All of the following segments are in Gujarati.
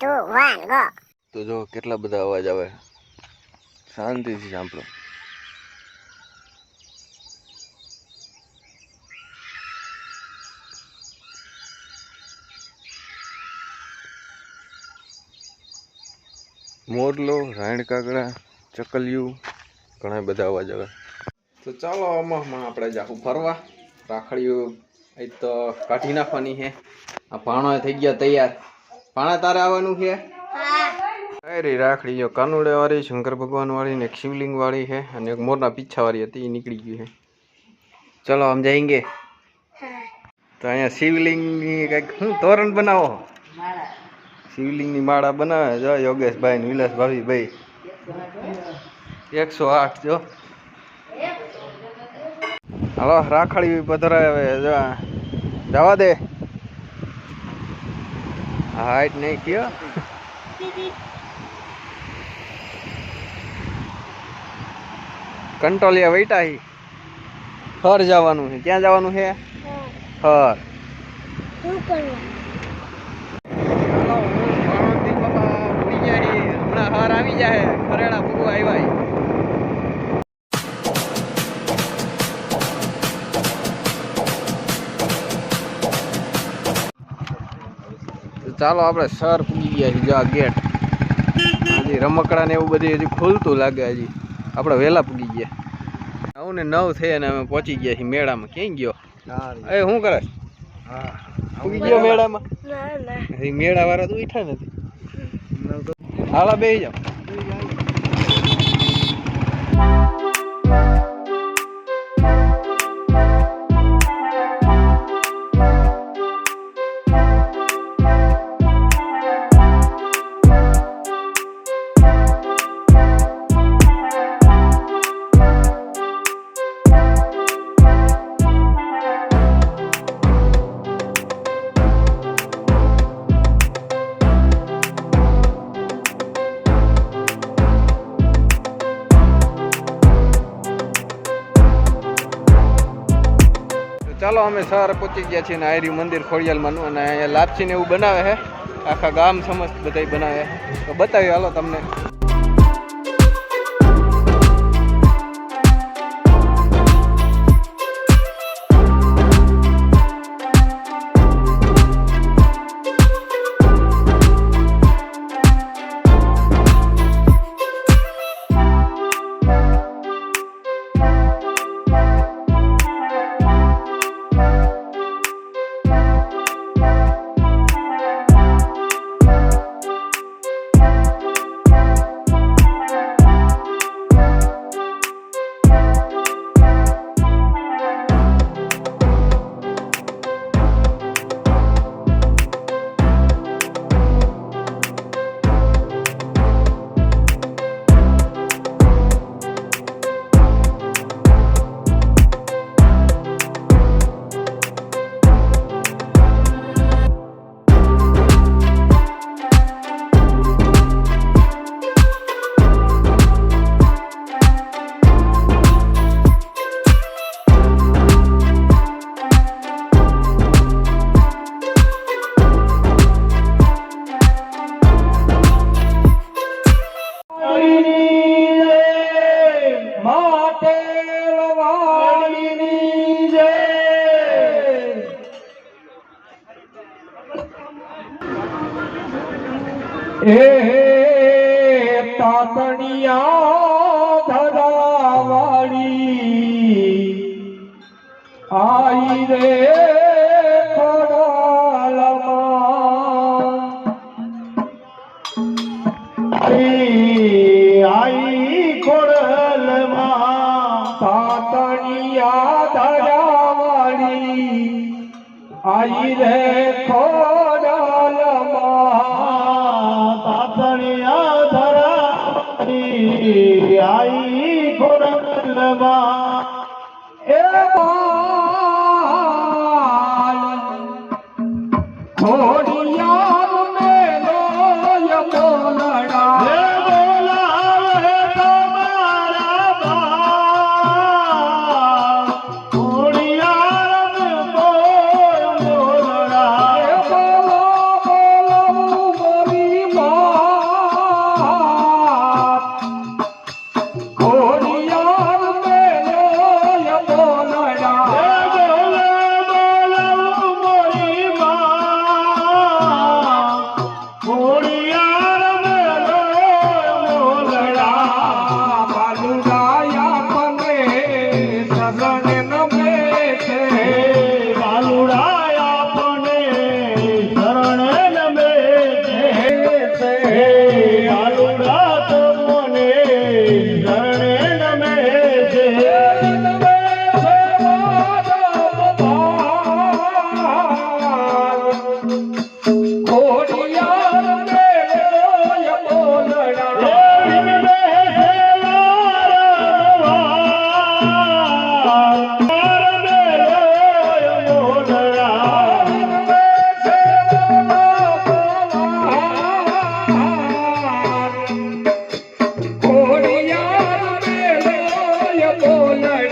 Two one, go. તો જો કેટલા બધા અવાજ આવે. શાંતિથી સાંભળો. મોરલો રાયણ કાગડા ચકલિયું, ઘણા બધા અવાજ આવે. તો ચાલો આમાં આપણે જાહું ફરવા. રાખડીઓ એ તો કાઢી નાખવાની છે. આ ભાણો થઈ ગયા તૈયાર. ભાણા તારે આવવાનું છે? અરે જો કાનુડે વાળી શંકર ભગવાન વાળી ને એક શિવલિંગ વાળી છે અને એક મોરના પીછા વાળી હતી એ નીકળી ગઈ છે. ચલો આમ જઈંગે. તો અહીંયા શિવલિંગની કંઈક શું તોરણ બનાવો? શિવલિંગની માળા બનાવે. જો યોગેશભાઈ ને વિલાસ ભાભી ભાઈ એકસો આઠ જો. હાલો રાખડી પધરાવે. જો જવા દે. હાઈટ નહીં કયો કંટોલિયા વૈટા હી. હર જવાનું છે ક્યાં જવાનું છે હર. હમણાં હર આવી જાય ખરેડા ભૂગવા આવ્યા ચાલો આપણે સર પૂગી ગયા છીએ જો આ ગેટ. હજી રમકડા ને એવું બધું હજી ખુલતું લાગે હજી. આપણે વહેલા પૂગી ગયા. નવ ને નવ થઈ અને અમે પહોંચી ગયા છીએ મેળામાં. ક્યાં ગયો? એ શું કરે? પૂગી ગયો મેળામાં? ના ના. મેળા વાળા તો ઉઠા નથી. હાલા બેસી જાઓ. ચાલો, અમે સવારે પહોંચી ગયા છીએ ને આયરી મંદિર ખોડિયાલમાંનું અને અહીંયા લાપસીને એવું બનાવે છે. આખા ગામ સમસ્ત બધા બનાવે તો બતાવી હાલો તમને. એ તાતણિયા ધરાવાળી. આઈ રે आई घरबा মোলা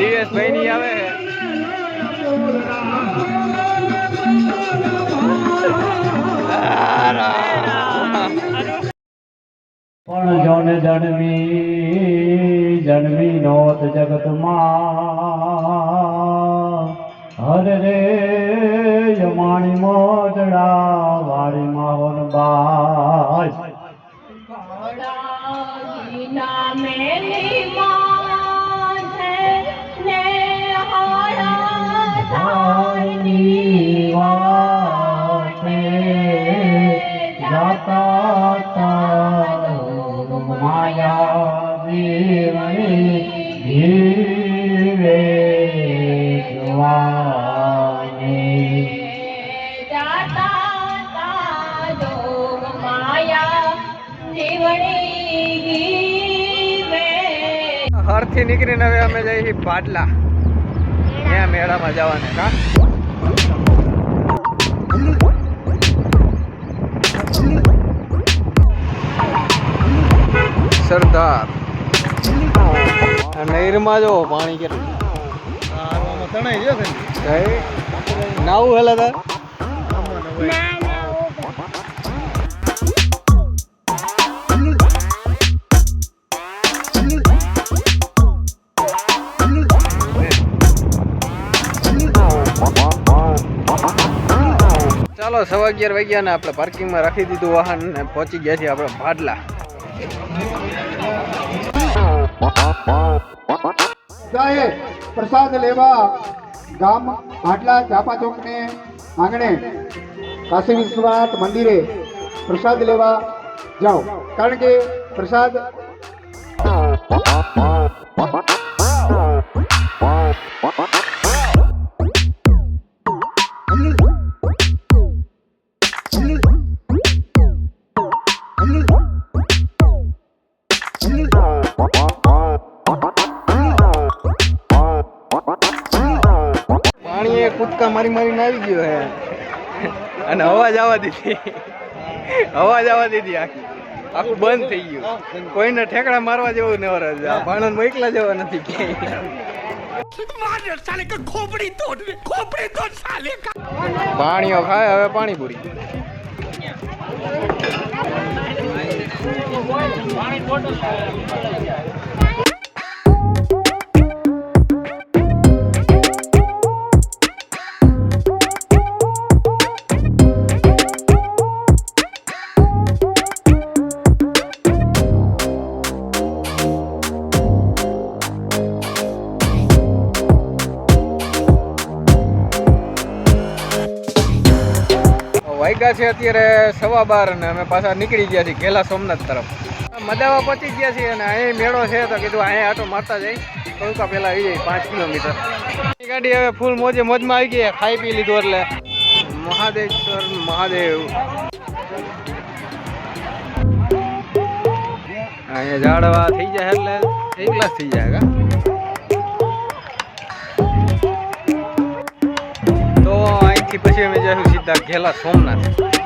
દિવેશભાઈ ની આવે. પણ જોને જન્મી જન્મી નોત જગતમાં. હર રે જમાણી મોદડા વાળી માવન બાજ. મેલી પાટલા ત્યાં મેળામાં જવાને કા? સરદાર. નહેરમાં જો પાણી કેટલું? નાવું હેલા તાર? ચાલો, સવા અગિયાર વાગ્યા ને આપણે પાર્કિંગમાં રાખી દીધું વાહન ને પહોંચી ગયા છીએ આપણે ભાડલા. પ્રસાદ લેવા ગામ ભાટલા ચાપા ચોકને આંગણે કાશી વિશ્વનાથ મંદિરે પ્રસાદ લેવા જાઓ. કારણ કે પ્રસાદ પાણી મારી મારીને આવી ગયો હે. અને અવાજ આવવા દીધી. અવાજ આવવા દીધી આખી. આખું બંધ થઈ ગયું. કોઈને ઠેકડા મારવા જેવું ને વરસ આ એકલા જવા નથી ક્યાંય પાણીઓ ખાય, હવે પાણીપુરી વાગ્યા છે અત્યારે સવા બાર અને અમે પાછા નીકળી ગયા છીએ ઘેલા સોમનાથ તરફ. મદાવા પહોંચી ગયા છીએ અને અહીં મેળો છે તો કીધું અહીંયા આટો મારતા જઈ. થોડુંકા પહેલા આવી જાય પાંચ કિલોમીટર. ગાડી હવે ફૂલ મોજે મોજમાં આવી ગઈ ખાઈ પી લીધું એટલે. મહાદેશ્વર મહાદેવ. અહીંયા ઝાડવા થઈ જાય એટલે એક લાખ થઈ જાય અહીંથી પછી અમે જઈશું સીધા ઘેલા સોમનાથ.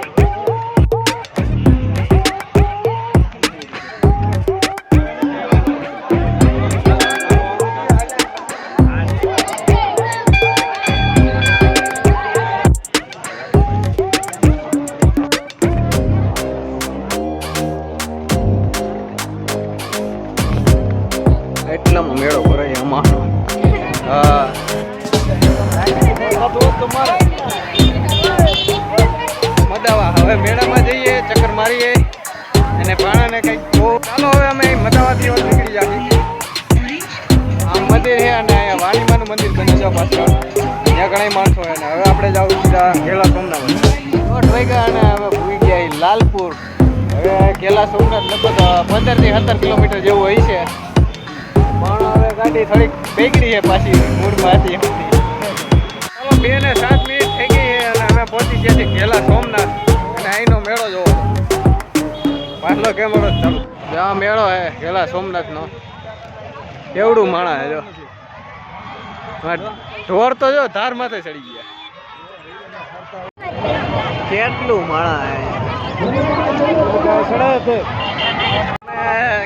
મંદિર છે અને વાણીમાનું મંદિર બની છે પાછળ ત્યાં ઘણા માણસો હોય અને હવે આપણે જવું સીધા ઘેલા સોમનાથ. દોઢ વાગ્યા અને હવે ભૂઈ ગયા લાલપુર. હવે ઘેલા સોમનાથ લગભગ પંદરથી સત્તર કિલોમીટર જેવું હોય છે. પણ હવે ગાડી થોડીક બેગડી છે પાછી મૂળમાં હતી. ચાલો, બે ને સાત મિનિટ થઈ ગઈ છે અને અમે પહોંચી ગયા છીએ ઘેલા સોમનાથ. અને અહીંનો મેળો જોવો. પાછલો કેમેરો ચાલુ. આ મેળો હે ઘેલા સોમનાથનો. કેવડું માણા જો. ઢોર તો જો ધાર માથે ચડી ગયા. કેટલું માણા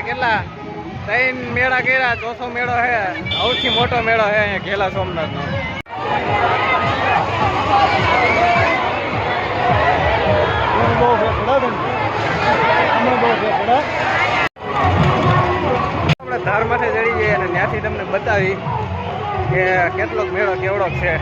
કેટલા? ત્રણ મેળા કર્યા, ચોથો મેળો હે સૌથી મોટો મેળો હે અહીંયા ઘેલા સોમનાથનો. આપણે ધાર માથે ચડી જઈએ અને ત્યાંથી તમને બતાવી કે કેટલોક મેળો કેવડો છે.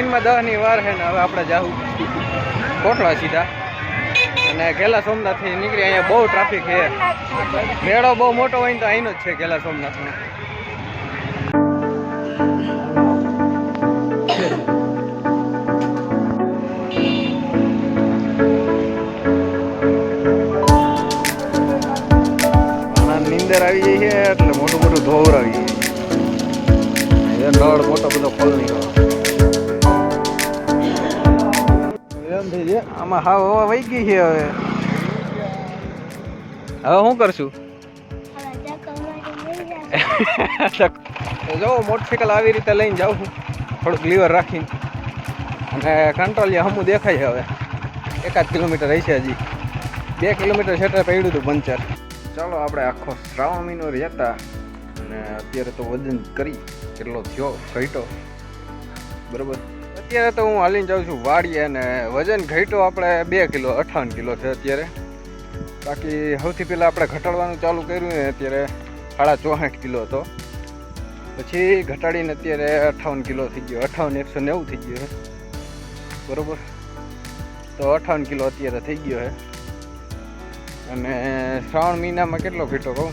ચાલો ત્રણમાં ની વાર છે ને હવે આપણે જાવું કોટડા સીધા. અને ઘેલા સોમનાથથી નીકળી અહીંયા બહુ ટ્રાફિક છે. મેળો બહુ મોટો હોય તો અહીંનો જ છે ઘેલા સોમનાથનો. નીંદર આવી એટલે મોટું મોટું ધોવર આવી જાય રડ મોટો બધો ખોલ નીકળો આમાં હા હવા વહી ગઈ છે હવે. હવે શું કરશું? હવે જો મોટરસાઇકલ આવી રીતે લઈને જાઉં છું. થોડુંક લીવર રાખીને. અને કંટ્રોલ હમું દેખાય છે હવે. એકાદ કિલોમીટર રહેશે હજી. બે કિલોમીટર છેટે પડ્યું હતું પંચર. ચાલો, આપણે આખો શ્રાવણ મહિનો રહેતા. અને અત્યારે તો વજન કરી કેટલો થયો, ઘટ્યો. બરોબર? અત્યારે તો હું હાલીને જાઉં છું વાડીએ અને વજન ઘટ્યો આપણે બે કિલો, અઠાવન કિલો છે અત્યારે. બાકી સૌથી પહેલાં આપણે ઘટાડવાનું ચાલુ કર્યું ને અત્યારે સાડા ચોસઠ કિલો હતો. પછી ઘટાડીને અત્યારે અઠાવન કિલો થઈ ગયો. અઠાવન એકસો નેવું થઈ ગયો છે. બરાબર? તો અઠાવન કિલો અત્યારે થઈ ગયો છે. અને શ્રાવણ મહિનામાં કેટલો ઘટ્યો કહું?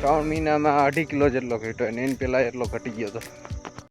શ્રાવણ મહિનામાં અઢી કિલો જેટલો ઘટ્યો અને એની પહેલાં એટલો ઘટી ગયો હતો.